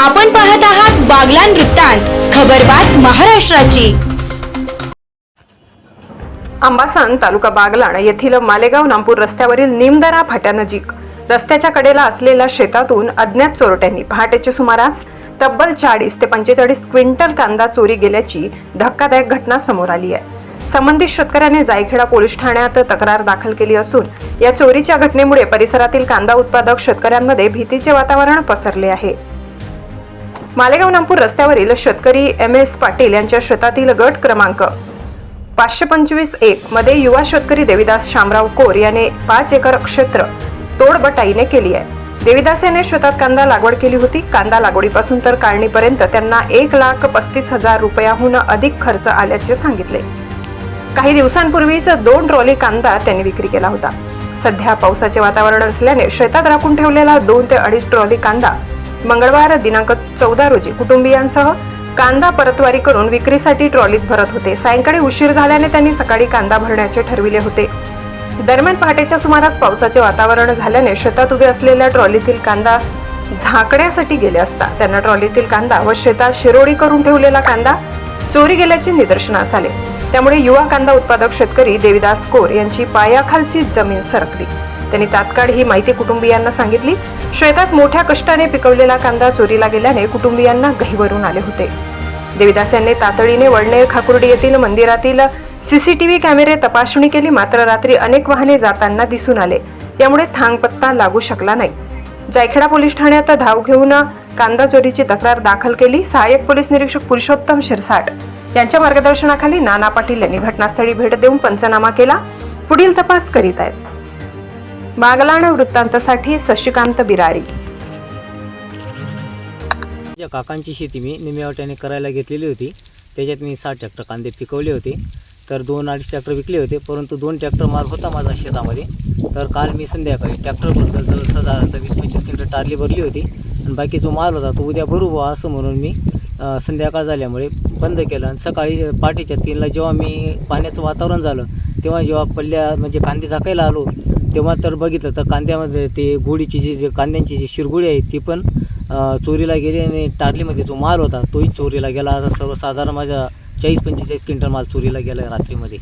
आपण पाहत आहात बागला वृत्तांत खबरबात महाराष्ट्राची. आंबासन तालुका बागलाण येथील मालेगाव नामपूर रस्त्यावरील निमदरा फाट्यानजीक रस्त्याच्या कडेला असलेल्या शेतातून अज्ञात चोरट्यांनी पहाटेच्या सुमारास तब्बल चाळीस ते पंचेचाळीस क्विंटल कांदा चोरी गेल्याची धक्कादायक घटना समोर आली आहे. संबंधित शेतकऱ्याने जायखेडा पोलीस ठाण्यात तक्रार दाखल केली असून या चोरीच्या घटनेमुळे परिसरातील कांदा उत्पादक शेतकऱ्यांमध्ये भीतीचे वातावरण पसरले आहे. मालेगाव नामपूर रस्त्यावरील शेतकरी एम एस पाटील यांच्या शेतातील गट क्रमांक पाचशे पंचवीस एक मध्ये युवा शेतकरी देविदास शामराव कोर याने पाच एकर क्षेत्र तोडबटाईने केली आहे. देविदास याने शेतात कांदा लागवड केली होती. कांदा लागवडीपासून तर काढणीपर्यंत त्यांना एक लाख पस्तीस हजार रुपयाहून अधिक खर्च आल्याचे सांगितले. काही दिवसांपूर्वीच दोन ट्रॉली कांदा त्यांनी विक्री केला होता. सध्या पावसाचे वातावरण असल्याने शेतात राखून ठेवलेला दोन ते अडीच ट्रॉली कांदा मंगळवार दिनांक चौदा रोजी कुटुंबियांसह कांदा परतवारी करून विक्रीसाठी ट्रॉलीत भरत होते. सायंकाळी उशीर झाल्याने त्यांनी सकाळी कांदा भरण्याचे ठरविले होते. दरम्यान पहाटेच्या सुमारास पावसाचे वातावरण झाल्याने शेतात उभे असलेल्या ट्रॉलीतील कांदा झाकण्यासाठी गेले असता त्यांना ट्रॉलीतील कांदा व शेतात शिरोडी करून ठेवलेला कांदा चोरी गेल्याचे निदर्शनास आले. त्यामुळे युवा कांदा उत्पादक शेतकरी देविदास कोर यांची पायाखालची जमीन सरकली. त्यांनी तात्काळ ही माहिती कुटुंबियांना सांगितली. शेतात मोठ्या कष्टाने पिकवलेला कांदा चोरीला गेल्याने कुटुंबियांना गहिवरून आले होते. देविदास यांनी तातडीने वडनेर खाकुर्डी येथील मंदिरातील सीसीटीव्ही कॅमेरे तपासणी केली. मात्र रात्री अनेक वाहने जाताना दिसून आले. यामुळे थांगपत्ता लागू शकला नाही. जायखेडा पोलीस ठाण्यात धाव घेऊन कांदा चोरीची तक्रार दाखल केली. सहाय्यक पोलीस निरीक्षक पुरुषोत्तम शिरसाट यांच्या मार्गदर्शनाखाली नाना पाटील यांनी घटनास्थळी भेट देऊन पंचनामा केला. पुढील तपास करीत आहेत. बागलाण वृत्तांतासाठी शशिकांत बिरारी. माझ्या काकांची शेती मी निम्यावट्याने करायला घेतलेली होती. त्याच्यात मी साठ ट्रॅक्टर कांदे पिकवले होते. तर दोन अडीच ट्रॅक्टर विकले होते परंतु दोन ट्रॅक्टर माल होता माझा शेतामध्ये. तर काल मी संध्याकाळी ट्रॅक्टरबद्दल तर साधारणतः वीस पंचवीस क्विंटल टारली भरली होती. आणि बाकी जो माल होता तो उद्या भरू व्हा असं म्हणून मी संध्याकाळ झाल्यामुळे बंद केलं. आणि सकाळी पाठीच्या तीनला जेव्हा मी पाण्याचं वातावरण झालं तेव्हा जेव्हा पल्ल्या म्हणजे कांदे झाकायला आलो तेव्हा तर बघितलं तर कांद्यामध्ये ते गोडीची जी जे कांद्यांची जी शिरगोळी आहे ती पण चोरीला गेली आणि टारलीमध्ये जो माल होता तोही चोरीला गेला. असा सर्वसाधारण माझ्या चाळीस पंचेचाळीस क्विंटल माल चोरीला गेला रात्रीमध्ये.